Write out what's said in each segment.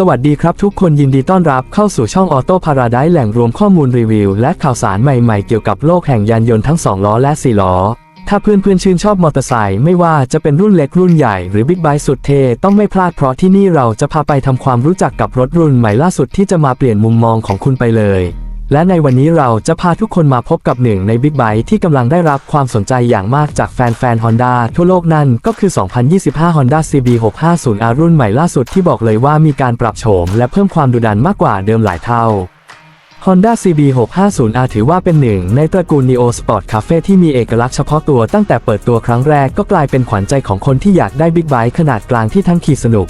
สวัสดีครับทุกคนยินดีต้อนรับเข้าสู่ช่องออโต้พาราไดแหล่งรวมข้อมูลรีวิว และข่าวสารใหม่ๆ เกี่ยวกับโลกแห่งยานยนต์ทั้ง 2 ล้อและ 4 ล้อ ถ้าเพื่อนๆชื่นชอบมอเตอร์ไซค์ไม่ว่าจะเป็นรุ่นเล็กรุ่นใหญ่หรือบิ๊กไบค์สุดเท่ต้องไม่พลาดเพราะที่นี่เราจะพาไปทำความรู้จักกับรถรุ่นใหม่ล่าสุดที่จะมาเปลี่ยนมุมมองของคุณไปเลย และในวันนี้เราจะพาทุกคนมาพบกับหนึ่งในบิ๊กไบค์ที่กำลังได้รับความสนใจอย่างมากจากแฟนๆ Honda ทั่วโลกนั่นก็คือ 2025 Honda CB 650R รุ่นใหม่ล่าสุดที่บอกเลยว่ามีการปรับโฉมและเพิ่มความดุดันมากกว่าเดิมหลายเท่า Honda CB 650R ถือว่าเป็นหนึ่งในตระกูล Neo Sport Cafe ที่มีเอกลักษณ์เฉพาะตัวตั้งแต่เปิดตัวครั้งแรกก็กลายเป็นขวัญใจของคนที่อยากได้บิ๊กไบค์ขนาดกลางที่ทั้งขี่สนุก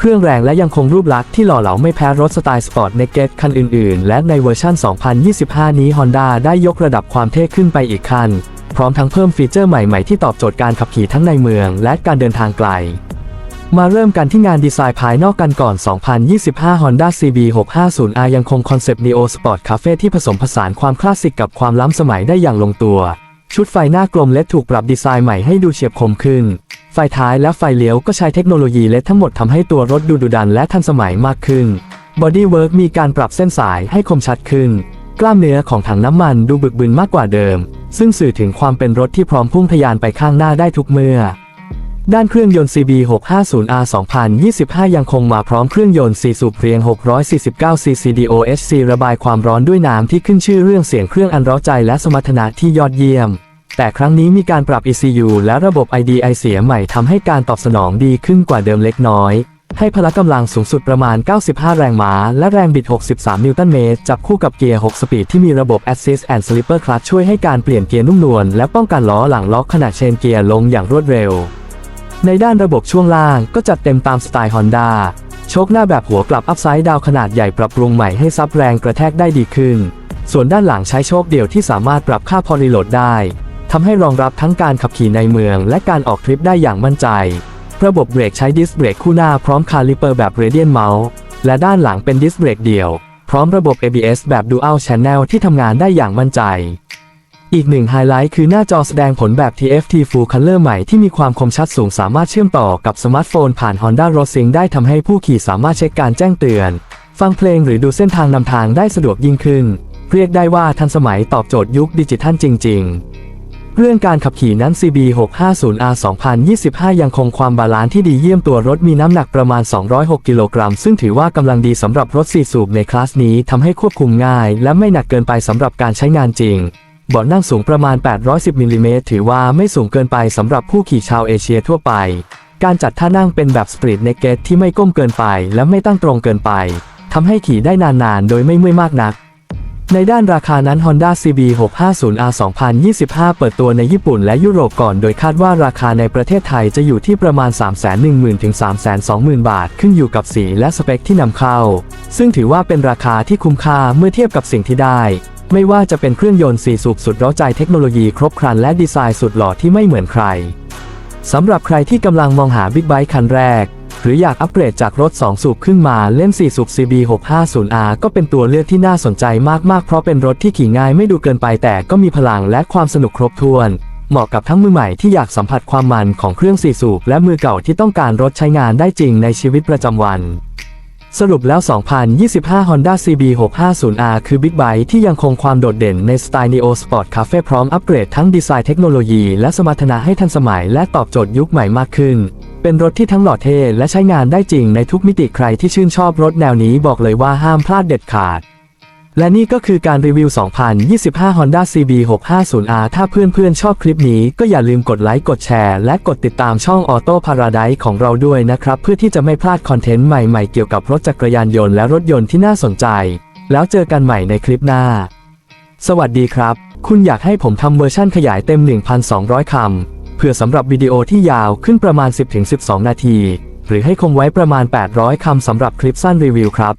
เครื่องแรงและยังคงรูปลักษณ์ที่หล่อเหลาไม่แพ้รถสไตล์สปอร์ตเนกเก็ตคันอื่นๆ และในเวอร์ชัน2025 นี้ Honda ได้ยกระดับความเท่ขึ้นไปอีกขั้น พร้อมทั้งเพิ่มฟีเจอร์ใหม่ๆที่ตอบโจทย์การขับขี่ทั้งในเมืองและการเดินทางไกล มาเริ่มกันที่งานดีไซน์ภายนอกกันก่อน 2025 Honda CB 650R ยังคงคอนเซปต์ Neo Sport Cafe ที่ผสมผสานความคลาสสิกกับความล้ำสมัยได้อย่างลงตัว ชุดไฟหน้ากลมและถูกปรับดีไซน์ใหม่ให้ดูเฉียบคมขึ้น ฟท้ายและไฟเลี้ยวก็ใช้เทคโนโลยีเลดทั้งหมดทำให้ตัวรถดูดุดันและทันสมัยมากขึ้น Bodywork มีการปรับเส้นสายให้คมชัดขึ้น กล้ามเนื้อของถังน้ำมันดูบึกบึนมากกว่าเดิม ซึ่งสื่อถึงความเป็นรถที่พร้อมพุ่งทะยานไปข้างหน้าได้ทุกเมื่อ ด้านเครื่องยนต์ CB 650R 2025 ยังคงมาพร้อมเครื่องยนต์ 4 สูบเพียง 649 cc DOHC ระบายความร้อนด้วยน้ำที่ขึ้นชื่อเรื่องเสียงเครื่องอันร้าใจและสมรรถนะที่ยอดเยี่ยม แต่ครั้งนี้มีการปรับ ECU และระบบ IDI เสียใหม่ทำให้การตอบสนองดีขึ้นกว่าเดิมเล็กน้อย ให้พละกำลังสูงสุดประมาณ 95 แรงม้า และแรงบิด 63 นิวตันเมตร จับคู่กับเกียร์ 6 สปีดที่มีระบบ Assist and Slipper Clutch ช่วยให้การเปลี่ยนเกียร์นุ่มนวลและป้องกันล้อหลังล็อกขณะเชนเกียร์ลงอย่างรวดเร็ว ในด้านระบบช่วงล่างก็จัดเต็มตามสไตล์ Honda โชคหน้าแบบหัวกลับอัพไซด์ดาวขนาดใหญ่ปรับปรุงใหม่ให้ซับแรงกระแทกได้ดีขึ้น ส่วนด้านหลังใช้โชคเดี่ยวที่สามารถปรับค่าพอรีโหลดได้ ทำให้รองรับทั้งการขับขี่ในเมือง และการออกทริปได้อย่างมั่นใจ ระบบเบรกใช้ดิสเบรกคู่หน้าพร้อมคาลิเปอร์แบบเรเดียนเมาส์และด้านหลังเป็นดิสเบรกเดี่ยว พร้อมระบบ ABS แบบ Dual Channel ที่ทำงานได้อย่างมั่นใจ อีกหนึ่งไฮไลท์คือหน้าจอแสดงผลแบบ TFT Full Color ใหม่ที่มีความคมชัดสูงสามารถเชื่อมต่อกับสมาร์ทโฟนผ่าน Honda r o Sync ได้ทำให้ผู้ขี่สามารถเช็คการแจ้งเตือน ฟังเพลงหรือดูเส้นทางนำทางได้สะดวกยิ่งขึ้น เรียกได้ว่าทันสมัยตอบโจทย์ยุคดิจิทัลจริง ๆ เรื่องการขับขี่นั้น CB 650R 2025 ยังคงความบาลานซ์ที่ดีเยี่ยมตัวรถมีน้ำหนักประมาณ 206 กิโลกรัม ซึ่งถือว่ากำลังดีสำหรับรถ4สูบในคลาสนี้ทำให้ควบคุมง่าย และไม่หนักเกินไปสำหรับการใช้งานจริงเบาะนั่งสูงประมาณ 810มิลลิเมตรถือว่าไม่สูงเกินไปสำหรับผู้ขี่ชาวเอเชียทั่วไป การจัดท่านั่งเป็นแบบสตรีทเนกเกตที่ไม่ก้มเกินไป และไม่ตั้งตรงเกินไปทำให้ขี่ได้นานๆ โดยไม่เมื่อยมากนัก ในด้านราคานั้น Honda CB 650R 2025 เปิดตัวในญี่ปุ่นและยุโรปก่อน โดยคาดว่าราคาในประเทศไทยจะอยู่ที่ประมาณ 310,000 ถึง 320,000 บาท ขึ้นอยู่กับสีและสเปคที่นำเข้า ซึ่งถือว่าเป็นราคาที่คุ้มค่าเมื่อเทียบกับสิ่งที่ได้ ไม่ว่าจะเป็นเครื่องยนต์4สูบสุดร้าใจเทคโนโลยีครบครันและดีไซน์สุดหล่อที่ไม่เหมือนใครสำหรับใครที่กำลังมองหาบิ๊กไบค์คันแรก หรืออยากอัปเกรดจากรถ 2 สูบขึ้นมาเล่น 4 สูบ CB 650R ก็เป็นตัวเลือกที่น่าสนใจมากๆ เพราะเป็นรถที่ขี่ง่ายไม่ดูเกินไปแต่ก็มีพลังและความสนุกครบถ้วน เหมาะกับทั้งมือใหม่ที่อยากสัมผัสความมันของเครื่อง4สูบและมือเก่าที่ต้องการรถใช้งานได้จริงในชีวิตประจำวันสรุปแล้ว 2025 Honda CB 650R คือบิ๊กไบค์ที่ยังคงความโดดเด่นในสไตล์ Neo Sport Cafe พร้อมอัปเกรดทั้งดีไซน์เทคโนโลยีและสมรรถนะให้ทันสมัยและตอบโจทย์ยุคใหม่มากขึ้น เป็นรถที่ทั้งหล่อเท่และใช้งานได้จริงในทุกมิติใครที่ชื่นชอบรถแนวนี้บอกเลยว่าห้ามพลาดเด็ดขาด และนี่ก็คือการรีวิว 2025 Honda CB 650R ถ้าเพื่อนๆชอบคลิปนี้ก็อย่าลืมกดไลค์กดแชร์ และกดติดตามช่อง Auto Paradise ของเราด้วยนะครับ เพื่อที่จะไม่พลาดคอนเทนต์ใหม่ๆเกี่ยวกับรถจักรยานยนต์และรถยนต์ที่น่าสนใจ แล้วเจอกันใหม่ในคลิปหน้า สวัสดีครับ คุณอยากให้ผมทำเวอร์ชั่นขยายเต็ม 1,200 คำ เพื่อสำหรับวิดีโอที่ยาวขึ้นประมาณ 10-12 นาที หรือให้คงไว้ประมาณ 800 คำสำหรับคลิปสั้นรีวิวครับ